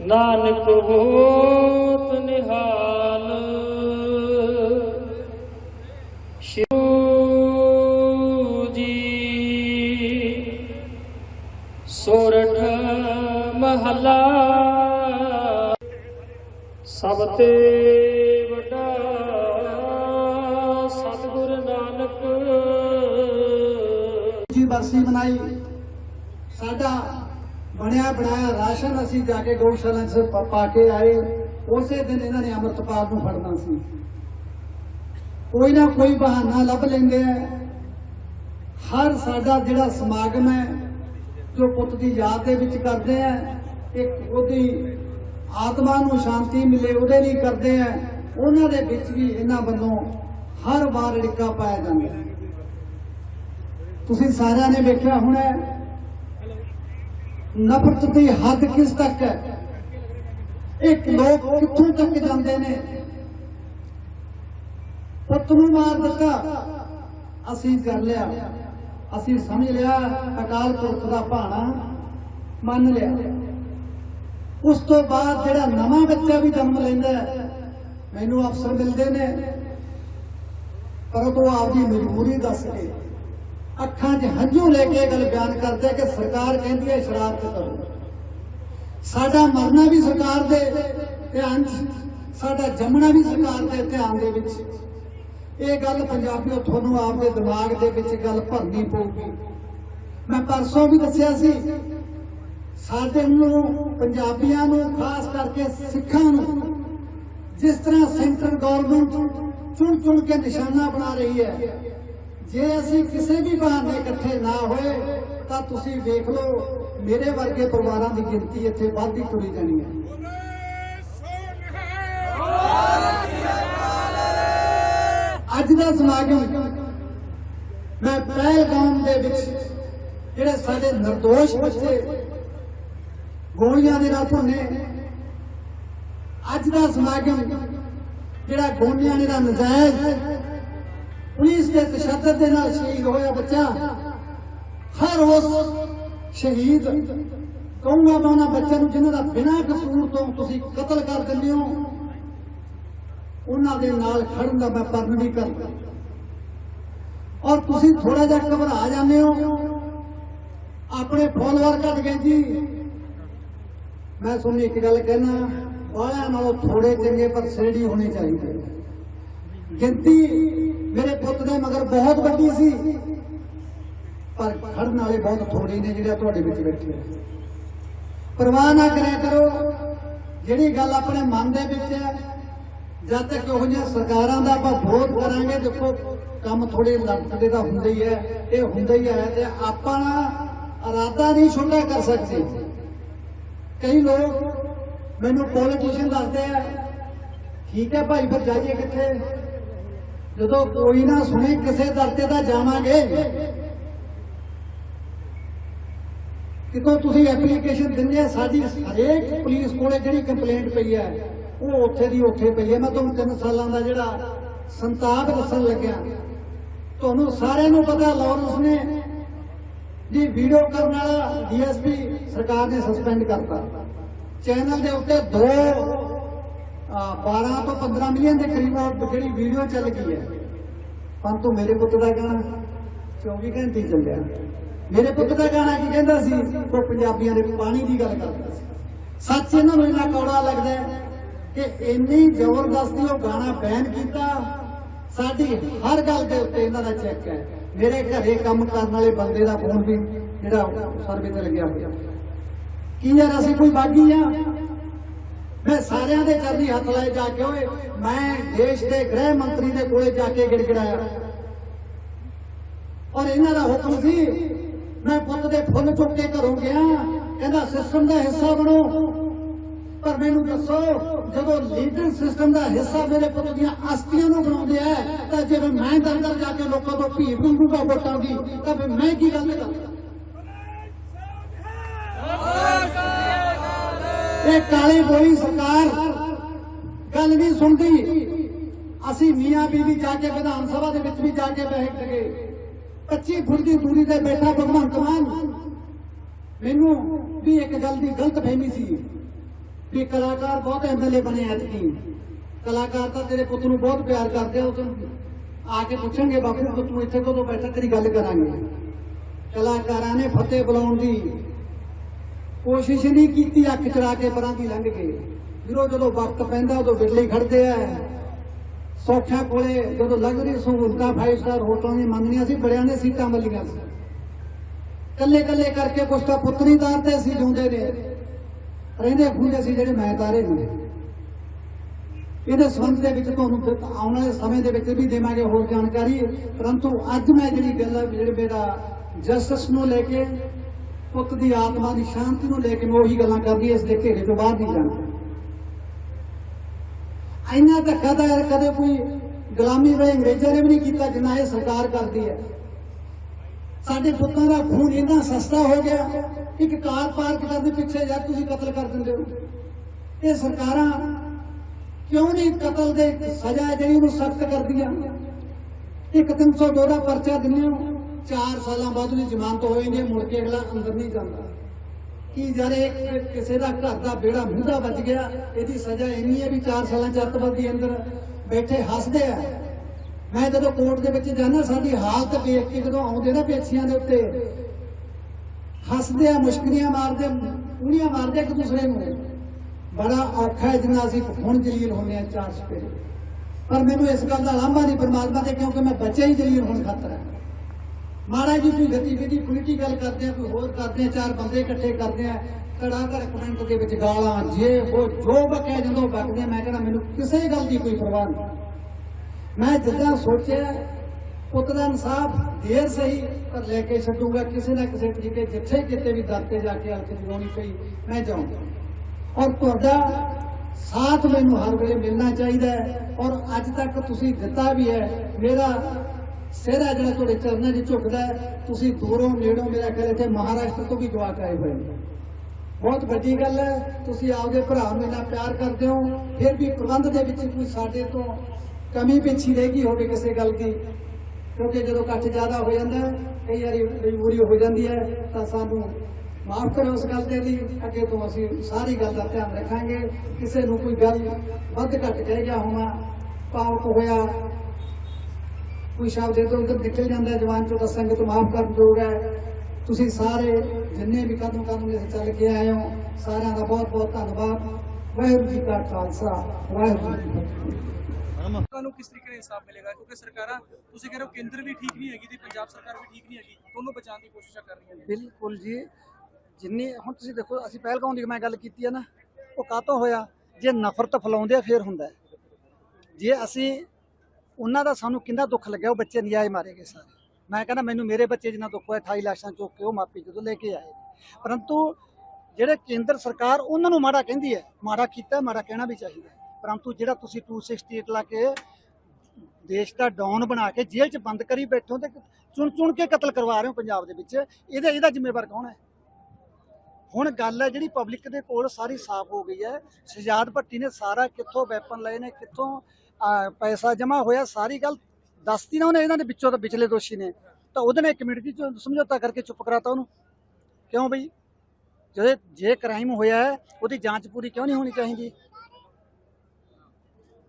ਨਾਨਕ ਹੋਤ ਨਿਹਾਲ। ਸ਼ਿਵ ਜੀ, ਸੋਰਠ ਮਹਲਾ। ਸਭ ਤੇ ਵੱਡਾ ਸਤਿਗੁਰ ਨਾਨਕ। ਜੀ ਬਰਸੀ ਮਨਾਈ। ਸਾਡਾ ਬਣਿਆ, ਬਣਾਇਆ, ਰਾਸ਼ਨ ਅਸੀਂ ਜਾ ਕੇ ਗਊਸ਼ਾਲਾ 'ਚ ਪਾ ਕੇ ਆਏ। ਉਸੇ ਦਿਨ ਇਹਨਾਂ ਨੇ ਅੰਮ੍ਰਿਤਪਾਲ ਨੂੰ ਫੜਨਾ ਸੀ। ਕੋਈ ਨਾ ਕੋਈ ਬਹਾਨਾ ਲੱਭ ਲੈਂਦੇ ਆ। ਹਰ ਸਾਡਾ ਜਿਹੜਾ ਸਮਾਗਮ ਹੈ, ਜੋ ਪੁੱਤ ਦੀ ਯਾਦ ਦੇ ਵਿੱਚ ਕਰਦੇ ਆ, ਇੱਕ ਉਹਦੀ ਆਤਮਾ ਨੂੰ ਸ਼ਾਂਤੀ ਮਿਲੇ, ਉਹਦੇ ਲਈ ਕਰਦੇ ਆ। ਉਹਨਾਂ ਦੇ ਵਿੱਚ ਵੀ ਇਹਨਾਂ ਵੱਲੋਂ ਹਰ ਵਾਰ ੜਿੱਕਾ ਪਾਇਆ ਜਾਂਦਾ ਤੁਸੀਂ ਸਾਰਿਆਂ ਨੇ ਵੇਖਿਆ ਹੋਣਾ ਨਫ਼ਰਤ ਦੀ ਹੱਦ ਕਿਸ ਤੱਕ ਹੈ? ਇੱਕ ਲੋਕ ਕਿੱਥੋਂ ਤੱਕ ਜਾਂਦੇ ਨੇ? ਪੁੱਤ ਨੂੰ ਮਾਰ ਦਿੱਤਾ। ਅਸੀਂ ਕਰ ਲਿਆ। ਅਸੀਂ ਸਮਝ ਲਿਆ, ਅਕਾਲ ਪੁਰਖ ਦਾ ਭਾਣਾ ਮੰਨ ਲਿਆ। ਉਸ ਤੋਂ ਬਾਅਦ ਜਿਹੜਾ ਨਵਾਂ ਬੱਚਾ ਵੀ ਜਨਮ ਲੈਂਦਾ ਮੈਨੂੰ ਅਫਸਰ ਮਿਲਦੇ ਨੇ। ਪਰ ਉਹ ਆਪਦੀ ਮਜਬੂਰੀ ਦੱਸ ਕੇ ਅੱਖਾਂ 'ਚ ਹੰਝੂ ਲੈ ਕੇ ਇਹ ਗੱਲ ਬਿਆਨ ਕਰਦੇ ਕਿ ਸਰਕਾਰ ਕਹਿੰਦੀ ਹੈ ਸ਼ਰਾਰਤ ਕਰੋ ਸਾਡਾ ਮਰਨਾ ਵੀ ਸਰਕਾਰ ਦੇ ਧਿਆਨ 'ਚ, ਸਾਡਾ ਜੰਮਣਾ ਵੀ ਸਰਕਾਰ ਦੇ ਧਿਆਨ ਦੇ ਵਿੱਚ। ਇਹ ਗੱਲ ਪੰਜਾਬੀਓ ਤੁਹਾਨੂੰ ਆਪਦੇ ਦਿਮਾਗ ਦੇ ਵਿੱਚ ਗੱਲ ਭਰਨੀ ਪਊਗੀ। ਮੈਂ ਪਰਸੋਂ ਵੀ ਦੱਸਿਆ ਸੀ, ਸਾਡੇ ਨੂੰ ਪੰਜਾਬੀਆਂ ਨੂੰ, ਖਾਸ ਕਰਕੇ ਸਿੱਖਾਂ ਨੂੰ, ਜਿਸ ਤਰ੍ਹਾਂ ਸੈਂਟਰ ਗਵਰਨਮੈਂਟ ਚੁਣ ਚੁਣ ਕੇ ਨਿਸ਼ਾਨਾ ਬਣਾ ਰਹੀ ਹੈ ਜੇ ਅਸੀਂ ਕਿਸੇ ਵੀ ਬਹਾਨੇ ਇਕੱਠੇ ਨਾ ਹੋਏ, ਤਾਂ ਤੁਸੀਂ ਵੇਖ ਲਓ, ਮੇਰੇ ਵਰਗੇ ਪਰਿਵਾਰਾਂ ਦੀ ਗਿਣਤੀ ਇੱਥੇ ਵੱਧਦੀ ਤੁਰੀ ਜਾਣੀ ਹੈ। ਅੱਜ ਦਾ ਸਮਾਗਮ ਮੈਂ ਪਹਿਲਗਾਮ ਦੇ ਵਿੱਚ ਜਿਹੜੇ ਸਾਡੇ ਨਿਰਦੋਸ਼ ਬੱਚੇ ਗੋਲੀਆਂ ਦੇ ਨਾਲ ਭੁੰਨੇ। ਅੱਜ ਦਾ ਸਮਾਗਮ ਜਿਹੜਾ ਗੋਲੀਆਂ ਦੇ ਨਾਲ ਨਜਾਇਜ਼ ਪੁਲਿਸ ਦੇ ਤਸ਼ੱਦਦ ਦੇ ਨਾਲ ਸ਼ਹੀਦ ਹੋਇਆ ਬੱਚਾ। ਹਰ ਉਸ ਸ਼ਹੀਦ, ਕਹੂੰਗਾ ਮੈਂ ਉਹਨਾਂ ਬੱਚਿਆਂ ਨੂੰ ਜਿਨ੍ਹਾਂ ਦਾ ਬਿਨਾਂ ਕਸੂਰ ਤੋਂ ਤੁਸੀਂ ਕਤਲ ਕਰ ਦਿੰਦੇ ਹੋ, ਉਹਨਾਂ ਦੇ ਨਾਲ ਖੜਨ ਦਾ ਮੈਂ ਪਰਨ ਵੀ ਕਰਦਾ। ਔਰ ਤੁਸੀਂ ਥੋੜਾ ਜਿਹਾ ਘਬਰਾ ਜਾਂਦੇ ਹੋ। ਆਪਣੇ ਫੋਲੋਅਰ ਘਟ ਗਏ ਜੀ। ਮੈਂ ਤੁਹਾਨੂੰ ਇੱਕ ਗੱਲ ਕਹਿਣਾ ਬਾਹਲਿਆਂ ਨਾਲੋਂ ਥੋੜੇ ਚੰਗੇ ਪਰ ਸੇੜੀ ਹੋਣੇ ਚਾਹੀਦੇ। ਗਿਣਤੀ ਮੇਰੇ ਪੁੱਤ ਦੇ ਮਗਰ ਬਹੁਤ ਵੱਡੀ ਸੀ। ਪਰ ਖੜਨ ਵਾਲੇ ਬਹੁਤ ਥੋੜੇ ਨੇ ਜਿਹੜੇ ਤੁਹਾਡੇ ਵਿੱਚ ਬੈਠੇ ਆ। ਪਰਵਾਹ ਨਾ ਕਰਿਆ ਕਰੋ। ਜਿਹੜੀ ਗੱਲ ਆਪਣੇ ਮਨ ਦੇ ਵਿੱਚ ਹੈ ਜਦ ਤੱਕ ਉਹ ਜਿਹੀਆਂ ਸਰਕਾਰਾਂ ਦਾ ਆਪਾਂ ਵਿਰੋਧ ਕਰਾਂਗੇ, ਦੇਖੋ, ਕੰਮ ਥੋੜੇ ਲੜਕਦੇ ਦਾ ਹੁੰਦਾ ਹੀ ਹੈ ਇਹ ਹੁੰਦਾ ਹੀ ਹੈ ਤੇ ਆਪਾਂ ਇਰਾਦਾ ਨਹੀਂ ਛੋਟਾ ਕਰ ਸਕਦੇ। ਕਈ ਲੋਕ ਮੈਨੂੰ ਪੋਲੀਟੀਸ਼ੀਅਨ ਦੱਸਦੇ ਆ, ਠੀਕ ਹੈ ਭਾਈ, ਫਿਰ ਜਾਈਏ ਕਿੱਥੇ? ਜਦੋਂ ਕੋਈ ਨਾ ਸੁਣੇ, ਕਿਸੇ ਦਰ ਤੇ ਤਾਂ ਜਾਵਾਂਗੇ। ਕਿਤੋਂ ਤੁਸੀਂ ਐਪਲੀਕੇਸ਼ਨ ਦਿੰਦੇ ਆ? ਸਾਡੀ ਹਰੇਕ ਪੁਲਿਸ ਕੋਲੇ ਜਿਹੜੀ ਕੰਪਲੇਂਟ ਪਈ ਹੈ ਉਹ ਉੱਥੇ ਦੀ ਉੱਥੇ ਪਈ ਹੈ ਮੈਂ ਤੁਹਾਨੂੰ ਤਿੰਨ ਸਾਲਾਂ ਦਾ ਜਿਹੜਾ ਸੰਤਾਪ ਦੱਸਣ ਲੱਗਿਆ। ਤੁਹਾਨੂੰ ਸਾਰਿਆਂ ਨੂੰ ਪਤਾ, ਲਾਰੈਂਸ ਨੇ ਜੀ, ਵੀਡੀਓ ਕਰਨ ਵਾਲਾ ਡੀਐਸਪੀ ਸਰਕਾਰ ਨੇ ਸਸਪੈਂਡ ਕਰਤਾ। ਚੈਨਲ ਦੇ ਉੱਤੇ ਦੋ 12 ਤੋਂ 15 ਮਿਲੀਅਨ ਦੇ ਕਰੀਬ ਜਿਹੜੀ ਵੀਡੀਓ ਚੱਲ ਗਈ ਹੈ। ਪਰੰਤੂ ਮੇਰੇ ਪੁੱਤ ਦਾ ਗਾਣਾ 24 ਘੰਟੇ ਚੱਲਿਆ। ਮੇਰੇ ਪੁੱਤ ਦਾ ਗਾਣਾ ਕੀ ਕਹਿੰਦਾ ਸੀ? ਉਹ ਪੰਜਾਬੀਆਂ ਦੇ ਪਾਣੀ ਦੀ ਗੱਲ ਕਰਦਾ ਸੀ। ਸੱਚ ਇਹਨਾਂ ਨੂੰ ਇੰਨਾ ਕੌੜਾ ਲੱਗਦਾ ਕਿ ਇੰਨੀ ਜ਼ਬਰਦਸਤੀ ਉਹ ਗਾਣਾ ਬੈਨ ਕੀਤਾ। ਸਾਡੀ ਹਰ ਗੱਲ ਦੇ ਉੱਤੇ ਇਹਨਾਂ ਦਾ ਚੈੱਕ ਹੈ। ਮੇਰੇ ਘਰੇ ਕੰਮ ਕਰਨ ਵਾਲੇ ਬੰਦੇ ਦਾ ਫੋਨ ਵੀ ਜਿਹੜਾ ਸਰਵੇ ਤੇ ਲੱਗਿਆ ਹੋਇਆ। ਕੀ ਯਾਰ, ਅਸੀਂ ਕੋਈ ਬਾਗੀ ਆ? ਮੈਂ ਸਾਰਿਆਂ ਦੇ ਚਰਨੀ ਹੱਥ ਲਾਏ ਜਾ ਕੇ ਓਏ, ਮੈਂ ਦੇਸ਼ ਦੇ ਗ੍ਰਹਿ ਮੰਤਰੀ ਦੇ ਕੋਲੇ ਜਾ ਕੇ ਗਿੜਗੜਾਇਆ। ਔਰ ਇਹਨਾਂ ਦਾ ਹੁਕਮ ਸੀ, ਮੈਂ ਪੁੱਤ ਦੇ ਫੁੱਲ ਚੁੱਕ ਕੇ ਘਰੋਂ ਗਿਆ, ਕਹਿੰਦਾ ਸਿਸਟਮ ਦਾ ਹਿੱਸਾ ਬਣੋ। ਪਰ ਮੈਨੂੰ ਦੱਸੋ, ਜਦੋਂ ਲੀਡਰ ਸਿਸਟਮ ਦਾ ਹਿੱਸਾ ਮੇਰੇ ਪੁੱਤ ਦੀਆਂ ਅਸਤੀਆਂ ਨੂੰ ਬਣਾਉਂਦੇ ਆ, ਤਾਂ ਜਿਵੇਂ ਮੈਂ ਦੰਦਰ ਜਾ ਕੇ ਲੋਕਾਂ ਤੋਂ ਭੀਖ ਮੰਗੂਗਾ ਵੋਟਾਂ ਦੀ, ਤਾਂ ਫਿਰ ਮੈਂ ਕੀ ਗੱਲ ਕਰਾਂ? ਇਹ ਕਾਲੀ ਬੋਲੀ ਸਰਕਾਰ ਗੱਲ ਨਹੀਂ ਸੁਣਦੀ। ਅਸੀਂ ਮੀਆਂ ਬੀਬੀ ਜਾ ਕੇ ਵਿਧਾਨ ਸਭਾ ਦੇ ਵਿੱਚ ਵੀ ਜਾ ਕੇ ਬੈਠ ਗਏ 25 ਫੁੱਟ ਦੀ ਦੂਰੀ ਤੇ ਬੈਠਾ ਭਗਵੰਤ ਮਾਨ। ਮੈਨੂੰ ਵੀ ਇੱਕ ਗੱਲ ਦੀ ਗਲਤ ਫਹਿਮੀ ਸੀ ਵੀ ਕਲਾਕਾਰ ਬਹੁਤ ਐਮਐਲਏ ਬਣੇ ਐਤਕੀ। ਕਲਾਕਾਰ ਤਾਂ ਤੇਰੇ ਪੁੱਤ ਨੂੰ ਬਹੁਤ ਪਿਆਰ ਕਰਦੇ ਆ, ਉਹ ਆ ਕੇ ਪੁੱਛਣਗੇ, ਬਾਪੂ ਤੂੰ ਇੱਥੇ ਕਦੋਂ ਬੈਠਾ, ਤੇਰੀ ਗੱਲ ਕਰਾਂਗੇ। ਕਲਾਕਾਰਾਂ ਨੇ ਫਤਿਹ ਬੁਲਾਉਣ ਦੀ ਕੋਸ਼ਿਸ਼ ਨਹੀਂ ਕੀਤੀ ਅੱਖ ਚੜਾ ਕੇ ਪਰਾਂ ਦੀ ਲੰਘ ਗਏ ਜਦੋਂ ਜਦੋਂ ਵਕਤ ਪੈਂਦਾ, ਉਦੋਂ ਬਿਰਲੇ ਖੜਦੇ ਆ। ਸੌਖਿਆਂ ਕੋਲੇ ਜਦੋਂ ਲਗਜ਼ਰੀ ਸਹੂਲਤਾਂ 5 ਸਟਾਰ ਹੋਟਲਾਂ ਦੀ ਮੰਗਣੀਆਂ ਸੀ, ਬੜਿਆਂ ਨੇ ਸੀਟਾਂ ਮੱਲੀਆਂ ਸੀ। ਕੱਲੇ ਕੱਲੇ ਕਰਕੇ ਕੁਛ ਤਾਂ ਪੁੱਤਰੀ ਤਾਰਦੇ ਸੀ, ਜਿਉਂਦੇ ਨੇ। ਰਹਿੰਦੇ ਖੁੰਦੇ ਸੀ ਜਿਹੜੇ ਮੈਂ ਤਾਰੇ ਨੇ ਇਹਦੇ ਸੰਬੰਧ ਦੇ ਵਿੱਚ ਤੁਹਾਨੂੰ ਆਉਣ ਵਾਲੇ ਸਮੇਂ ਦੇ ਵਿੱਚ ਵੀ ਦੇਵਾਂਗੇ ਹੋਰ ਜਾਣਕਾਰੀ। ਪਰੰਤੂ ਅੱਜ ਮੈਂ ਜਿਹੜੀ ਗੱਲ ਹੈ ਜਿਹੜੇ ਮੇਰਾ ਜਸਟਿਸ ਨੂੰ ਲੈ ਕੇ ਪੁੱਤ ਦੀ ਆਤਮਾ ਦੀ ਸ਼ਾਂਤੀ ਨੂੰ ਲੈ ਕੇ ਮੈਂ ਉਹੀ ਗੱਲਾਂ ਕਰਦੀ ਇਸ ਦੇ ਘੇਰੇ ਤੋਂ ਬਾਹਰ ਨਹੀਂ ਜਾਣਾ। ਇੰਨਾ ਧੱਕਾ ਤਾਂ ਯਾਰ ਕਦੇ ਕੋਈ ਗੁਲਾਮੀ ਵੇਲੇ ਅੰਗਰੇਜ਼ਾਂ ਨੇ ਵੀ ਨਹੀਂ ਕੀਤਾ ਜਿੰਨਾ ਇਹ ਸਰਕਾਰ ਕਰਦੀ ਹੈ। ਸਾਡੇ ਪੁੱਤਾਂ ਦਾ ਖੂਨ ਇੰਨਾ ਸਸਤਾ ਹੋ ਗਿਆ ਇੱਕ ਕਾਰ ਪਾਰਕ ਕਰਨ ਦੇ ਪਿੱਛੇ ਯਾਰ ਤੁਸੀਂ ਕਤਲ ਕਰ ਦਿੰਦੇ ਹੋ। ਇਹ ਸਰਕਾਰਾਂ ਕਿਉਂ ਨਹੀਂ ਕਤਲ ਦੇ ਸਜ਼ਾ ਹੈ ਜਿਹੜੀ ਉਹਨੂੰ ਸਖਤ ਕਰਦੀਆਂ? ਇੱਕ 302 ਦਾ ਪਰਚਾ ਦਿੰਦੇ ਹੋ 4 ਸਾਲਾਂ ਬਾਅਦ ਉਹਦੀ ਜ਼ਮਾਨਤ ਹੋ ਜਾਂਦੀ ਹੈ, ਮੁੜ ਕੇ ਅਗਲਾ ਅੰਦਰ ਨਹੀਂ ਜਾਂਦਾ। ਕੀ ਜਰੇ ਕਿਸੇ ਦਾ ਘਰ ਦਾ ਬੇੜਾ ਮੁੰਡਾ ਵੱਜ ਗਿਆ, ਇਹਦੀ ਸਜ਼ਾ ਇੰਨੀ ਹੈ ਵੀ 4 ਸਾਲਾਂ ਚ ਅੱਤਵਾਦੀ ਅੰਦਰ ਬੈਠੇ ਹੱਸਦੇ ਆ। ਮੈਂ ਜਦੋਂ ਕੋਰਟ ਦੇ ਵਿੱਚ ਜਾਂਦਾ, ਸਾਡੀ ਹਾਲਤ ਵੇਖ ਕੇ ਜਦੋਂ ਆਉਂਦੇ ਨਾ ਪੇਸ਼ੀਆਂ ਦੇ ਉੱਤੇ, ਹੱਸਦੇ ਆ ਮੁਸ਼ਕਰੀਆਂ ਮਾਰਦੇ ਪੂੜੀਆਂ ਮਾਰਦੇ ਇੱਕ ਦੂਸਰੇ ਨੂੰ। ਬੜਾ ਔਖਾ ਹੈ ਜਿੰਨਾ ਅਸੀਂ ਹੁਣ ਜਲੀਲ ਹੁੰਦੇ ਆ ਚਾਰ ਸਪੇਰੇ। ਪਰ ਮੈਨੂੰ ਇਸ ਗੱਲ ਦਾ ਲਾਂਭਾ ਨਹੀਂ, ਪਰਮਾਤਮਾ ਦੇ ਕਿਉਂਕਿ ਮੈਂ ਬੱਚੇ ਹੀ ਜਲੀਲ ਹੋਣ ਖਾਤਰ ਹੈ। ਮਾੜਾ ਜੀ ਕੋਈ ਗਤੀਵਿਧੀ ਪੋਲੀਟੀਕਲ ਕਰਦੇ ਆ, ਕੋਈ ਹੋਰ ਕਰਦੇ ਆ, ਚਾਰ ਬੰਦੇ ਇਕੱਠੇ ਕਰਦੇ ਆ ਕੜਾ ਕਰ ਕਮੈਂਟ ਦੇ ਵਿੱਚ ਗਾਲਾਂ, ਜੇ ਉਹ ਜੋ ਬਕਿਆ ਜਦੋਂ ਬਕਦੇ ਮੈਂ ਕਹਿੰਦਾ ਮੈਨੂੰ ਕਿਸੇ ਗੱਲ ਦੀ ਕੋਈ ਪਰਵਾਹ ਨਹੀਂ। ਮੈਂ ਜਿੱਦਾਂ ਸੋਚਿਆ, ਪੁੱਤ ਦਾ ਇਨਸਾਫ ਦੇਰ ਸਹੀ, ਪਰ ਲੈ ਕੇ ਛੱਡੂਗਾ, ਕਿਸੇ ਨਾ ਕਿਸੇ ਤਰੀਕੇ ਜਿੱਥੇ ਕਿਤੇ ਵੀ ਦਰ ਤੇ ਜਾ ਕੇ ਹਲਕ ਜਗਾਉਣੀ ਪਈ, ਮੈਂ ਜਾਊਂਗਾ। ਔਰ ਤੁਹਾਡਾ ਸਾਥ ਮੈਨੂੰ ਹਰ ਵੇਲੇ ਮਿਲਣਾ ਚਾਹੀਦਾ ਹੈ, ਔਰ ਅੱਜ ਤੱਕ ਤੁਸੀਂ ਦਿੱਤਾ ਵੀ ਹੈ, ਮੇਰਾ ਸਿਹਰਾ ਜਿਹੜਾ ਤੁਹਾਡੇ ਚਰਨਾਂ 'ਚ ਝੁਕਦਾ ਤੁਸੀਂ ਦੂਰੋਂ ਨੇੜੋਂ ਮੇਰਾ ਖਿਆਲ ਇੱਥੇ ਮਹਾਰਾਸ਼ਟਰ ਤੋਂ ਵੀ ਜਵਾਕ ਆਏ ਹੋਏ ਨੇ। ਬਹੁਤ ਵੱਡੀ ਗੱਲ ਹੈ, ਤੁਸੀਂ ਆਪਦੇ ਭਰਾ ਨੂੰ ਇੰਨਾ ਪਿਆਰ ਕਰਦੇ ਹੋ, ਫਿਰ ਵੀ ਪ੍ਰਬੰਧ ਦੇ ਵਿੱਚ ਕੋਈ ਸਾਡੇ ਤੋਂ ਕਮੀ ਪੇਛੀ ਰਹਿ ਗਈ ਹੋਵੇ ਕਿਸੇ ਗੱਲ ਦੀ। ਕਿਉਂਕਿ ਜਦੋਂ ਇਕੱਠ ਜ਼ਿਆਦਾ ਹੋ ਜਾਂਦਾ ਕਈ ਵਾਰੀ ਮਜਬੂਰੀ ਹੋ ਜਾਂਦੀ ਹੈ, ਤਾਂ ਸਾਨੂੰ ਮਾਫ ਕਰੋ ਉਸ ਗੱਲ ਦੇ ਲਈ। ਅੱਗੇ ਤੋਂ ਅਸੀਂ ਸਾਰੀ ਗੱਲ ਦਾ ਧਿਆਨ ਰੱਖਾਂਗੇ। ਕਿਸੇ ਨੂੰ ਕੋਈ ਗੱਲ ਵੱਧ ਘੱਟ ਕਹਿ ਗਿਆ ਹੋਣਾ ਪਾਵਕ ਹੋਇਆ ਕੋਈ ਸ਼ਬਦ ਇਧਰ ਉਧਰ ਨਿਕਲ ਜਾਂਦਾ ਹੈ ਜਵਾਨ ਚੋਂ ਤਾਂ ਸੰਗਤ ਮਾਫ ਕਰ ਦੋਗਾ ਤੁਸੀਂ ਸਾਰੇ ਜਿੰਨੇ ਵੀ ਕਦਮ ਕਦਮ ਦੇ ਚੱਲ ਕੇ ਆਏ ਹੋ ਸਾਰਿਆਂ ਦਾ ਬਹੁਤ ਬਹੁਤ ਧੰਨਵਾਦ। ਵਾਹਿਗੁਰੂ ਜੀ ਕਾ ਖਾਲਸਾ ਵਾਹਿਗੁਰੂ ਜੀ ਕੀ ਫਤਿਹ। ਲੋਕਾਂ ਨੂੰ ਕਿਸ ਤਰੀਕੇ ਨਾਲ ਇਨਸਾਫ ਮਿਲੇਗਾ? ਕਿਉਂਕਿ ਸਰਕਾਰਾਂ ਤੁਸੀਂ ਕਹਿ ਰਹੇ ਹੋ ਕੇਂਦਰ ਵੀ ਠੀਕ ਨਹੀਂ ਹੈਗੀ ਤੇ ਪੰਜਾਬ ਸਰਕਾਰ ਵੀ ਠੀਕ ਨਹੀਂ ਹੈਗੀ ਦੋਨੋਂ ਬਚਾਉਣ ਦੀ ਕੋਸ਼ਿਸ਼ਾਂ ਕਰ ਰਹੀਆਂ ਨੇ। ਬਿਲਕੁਲ ਜੀ। ਜਿੰਨੀ ਹੁਣ ਤੁਸੀਂ ਦੇਖੋ ਅਸੀਂ ਪਹਿਲਗਾਉਂ ਦੀ ਮੈਂ ਗੱਲ ਕੀਤੀ ਹੈ ਨਾ ਉਹ ਕਾਤੋਂ ਹੋਇਆ? ਜੇ ਨਫ਼ਰਤ ਫੈਲਾਉਂਦੇ ਆ ਫੇਰ ਹੁੰਦਾ ਹੈ। ਜੇ ਅਸੀਂ ਉਹਨਾਂ ਦਾ ਸਾਨੂੰ ਕਿੰਨਾ ਦੁੱਖ ਲੱਗਿਆ, ਉਹ ਬੱਚੇ ਨਿਆਏ ਮਾਰੇ ਗਏ ਸਾਰੇ। ਮੈਂ ਕਹਿੰਦਾ, ਮੈਨੂੰ ਮੇਰੇ ਬੱਚੇ ਜਿੰਨਾ ਦੁੱਖ ਹੋਇਆ 28 ਲਾਸ਼ਾਂ ਚੁੱਕ ਕੇ ਉਹ ਮਾਪੇ ਜਦੋਂ ਲੈ ਕੇ ਆਏ ਪਰੰਤੂ ਜਿਹੜੇ ਕੇਂਦਰ ਸਰਕਾਰ ਉਹਨਾਂ ਨੂੰ ਮਾੜਾ ਕਹਿੰਦੀ ਹੈ, ਮਾੜਾ ਕੀਤਾ, ਮਾੜਾ ਕਹਿਣਾ ਵੀ ਚਾਹੀਦਾ ਪਰੰਤੂ ਜਿਹੜਾ ਤੁਸੀਂ 268 ਲਾ ਕੇ ਦੇਸ਼ ਦਾ ਡਾਊਨ ਬਣਾ ਕੇ ਜੇਲ੍ਹ 'ਚ ਬੰਦ ਕਰੀ ਬੈਠੋ ਤੇ ਚੁਣ ਚੁਣ ਕੇ ਕਤਲ ਕਰਵਾ ਰਹੇ ਹੋ ਪੰਜਾਬ ਦੇ ਵਿੱਚ, ਇਹਦਾ ਇਹਦਾ ਜ਼ਿੰਮੇਵਾਰ ਕੌਣ ਹੈ? ਹੁਣ ਗੱਲ ਹੈ ਜਿਹੜੀ ਪਬਲਿਕ ਦੇ ਕੋਲ ਸਾਰੀ ਸਾਫ਼ ਹੋ ਗਈ ਹੈ। ਸ਼ਜਾਦ ਭੱਟੀ ਨੇ ਸਾਰਾ ਕਿੱਥੋਂ ਵੈਪਨ ਲਏ ਨੇ, ਕਿੱਥੋਂ ਪੈਸਾ ਜਮ੍ਹਾਂ ਹੋਇਆ, ਸਾਰੀ ਗੱਲ ਦੱਸਤੀ ਨਾ ਉਹਨੇ ਇਹਨਾਂ ਦੇ ਵਿੱਚੋਂ ਤਾਂ ਵਿਚਲੇ ਦੋਸ਼ੀ ਨੇ। ਤਾਂ ਉਹਦੇ ਨੇ ਕਮੇਟੀ ਚ ਸਮਝੌਤਾ ਕਰਕੇ ਚੁੱਪ ਕਰਾਤਾ ਉਹਨੂੰ। ਕਿਉਂ ਬਈ? ਜੇ ਜੇ ਕ੍ਰਾਈਮ ਹੋਇਆ ਹੈ, ਉਹਦੀ ਜਾਂਚ ਪੂਰੀ ਕਿਉਂ ਨਹੀਂ ਹੋਣੀ ਚਾਹੀਦੀ?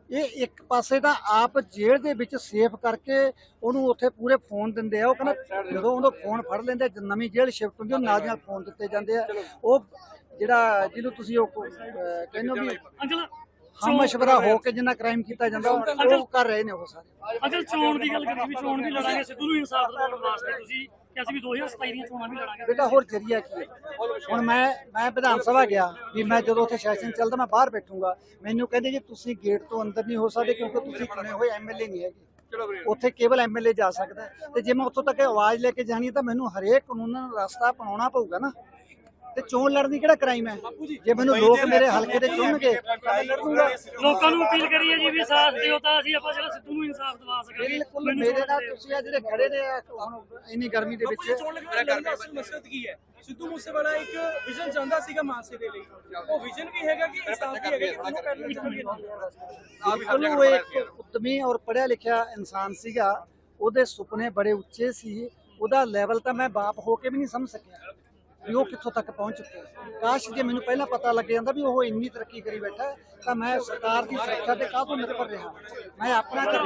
ਇਹ ਇੱਕ ਪਾਸੇ ਤਾਂ ਆਪ ਜੇਲ੍ਹ ਦੇ ਵਿੱਚ ਸੇਫ ਕਰਕੇ ਉਹਨੂੰ ਉੱਥੇ ਪੂਰੇ ਫੋਨ ਦਿੰਦੇ ਆ। ਉਹ ਕਹਿੰਦਾ ਜਦੋਂ ਉਹਦਾ ਫੋਨ ਫੜ ਲੈਂਦੇ ਨਵੀਂ ਜੇਲ੍ਹ ਸ਼ਿਫਟ ਹੁੰਦੀ ਉਹ ਨਾਲ ਦੀ ਨਾਲ ਫੋਨ ਦਿੱਤੇ ਜਾਂਦੇ ਆ। ਉਹ ਜਿਹੜਾ ਜਿਹਨੂੰ ਤੁਸੀਂ ਉਹ ਕਹਿੰਦੇ ਵੀ ਹਮ ਮਸ਼ਵਰਾ ਹੋ ਕੇ ਜਿੰਨਾ ਕ੍ਰਾਈਮ ਕੀਤਾ ਜਾਂਦਾ ਉਹ ਕਰ ਰਹੇ ਨੇ ਉਹ ਸਾਰੇ। ਅਗਰ ਚੋਣ ਦੀ ਗੱਲ ਕਰੀਏ ਵੀ ਚੋਣ ਵੀ ਲੜਾਂਗੇ ਸਿੱਧੂ ਨੂੰ ਇਨਸਾਫ ਦਿਵਾਉਣ ਵਾਸਤੇ ਤੁਸੀਂ ਕਿ ਅਸੀਂ ਵੀ 2027 ਦੀਆਂ ਚੋਣਾਂ ਵੀ ਲੜਾਂਗੇ। ਬੇਟਾ ਹੋਰ ਜਰੀਆ ਕੀ ਹੈ? ਹੁਣ ਮੈਂ ਮੈਂ ਵਿਧਾਨ ਸਭਾ ਗਿਆ ਵੀ ਮੈਂ ਜਦੋਂ ਉੱਥੇ ਸੈਸ਼ਨ ਚੱਲਦਾ ਮੈਂ ਬਾਹਰ ਬੈਠੂੰਗਾ। ਮੈਨੂੰ ਕਹਿੰਦੇ ਜੀ ਤੁਸੀਂ ਗੇਟ ਤੋਂ ਅੰਦਰ ਨਹੀਂ ਹੋ ਸਕਦੇ ਕਿਉਂਕਿ ਤੁਸੀਂ ਚੁਣੇ ਹੋਏ ਐਮਐਲਏ ਨਹੀਂ ਹੈਗੇ। ਉੱਥੇ ਕੇਵਲ ਐਮਐਲਏ ਜਾ ਸਕਦਾ। ਤੇ ਜੇ ਮੈਂ ਉੱਥੋਂ ਤੱਕ ਆਵਾਜ਼ ਲੈ ਕੇ ਜਾਣੀ ਹੈ ਤਾਂ ਮੈਨੂੰ ਹਰੇਕ ਕਾਨੂੰਨ ਰਸਤਾ ਅਪਣਾਉਣਾ ਪਊਗਾ ਨਾ। ਤੇ ਚੋਣ ਲੜਨ ਦੀ ਕਿਹੜਾ ਕ੍ਰਾਈਮ ਹੈ? ਜੇ ਮੈਨੂੰ ਲੋਕ ਮੇਰੇ ਹਲਕੇ ਦੇ ਚੁਣਨਗੇ ਲੋਕਾਂ ਨੂੰ ਅਪੀਲ ਕਰੀਏ ਜੀ ਵੀ ਸਾਥ ਦਿਓ ਤਾਂ ਅਸੀਂ ਆਪਾਂ ਜਿਹੜਾ ਸਿੱਧੂ ਨੂੰ ਇਨਸਾਫ ਦਿਵਾ ਸਕਾਂਗੇ। ਬਿਲਕੁਲ ਮੇਰੇ ਨਾਲ ਤੁਸੀਂ ਆ ਜਿਹੜੇ ਖੜੇ ਨੇ ਆ ਹੁਣ ਇੰਨੀ ਗਰਮੀ ਦੇ ਵਿੱਚ ਚੋਣ ਲੜਨ ਦਾ ਅਸਲ ਮਕਸਦ ਕੀ ਹੈ? ਸਿੱਧੂ ਮੂਸੇਵਾਲਾ ਇੱਕ ਵਿਜ਼ਨ ਚਾਹੁੰਦਾ ਸੀਗਾ ਮਾਨਸੇ ਦੇ ਲਈ। ਉਹ ਵਿਜ਼ਨ ਵੀ ਹੈਗਾ ਕਿ ਇਨਸਾਫ ਵੀ ਹੈਗਾ ਕਿ ਦੋਨੋਂ ਪੈਰਲਲ ਚੱਲਣਗੇ ਬਿਲਕੁਲ ਉਹ ਇੱਕ ਉਤਮੀ ਔਰ ਪੜ੍ਹਿਆ ਲਿਖਿਆ ਇਨਸਾਨ ਸੀਗਾ ਉਹਦੇ ਸੁਪਨੇ ਬੜੇ ਉੱਚੇ ਸੀ ਉਹਦਾ ਲੈਵਲ ਤਾਂ ਮੈਂ ਬਾਪ ਹੋ ਕੇ ਵੀ ਨਹੀਂ ਸਮਝ ਸਕਿਆ। ਵੀ ਉਹ ਕਿੱਥੋਂ ਤੱਕ ਪਹੁੰਚ ਚੁੱਕੇ ਕਾਸ਼ ਜੇ ਮੈਨੂੰ ਪਹਿਲਾਂ ਪਤਾ ਲੱਗ ਜਾਂਦਾ ਵੀ ਉਹ ਇੰਨੀ ਤਰੱਕੀ ਕਰੀ ਬੈਠਾ ਤਾਂ ਮੈਂ ਸਰਕਾਰ ਦੀ ਸੁਰੱਖਿਆ ਤੇ ਕਾਹਤੋਂ ਨਿਰਭਰ ਰਿਹਾ? ਮੈਂ ਆਪਣਾ ਕਰ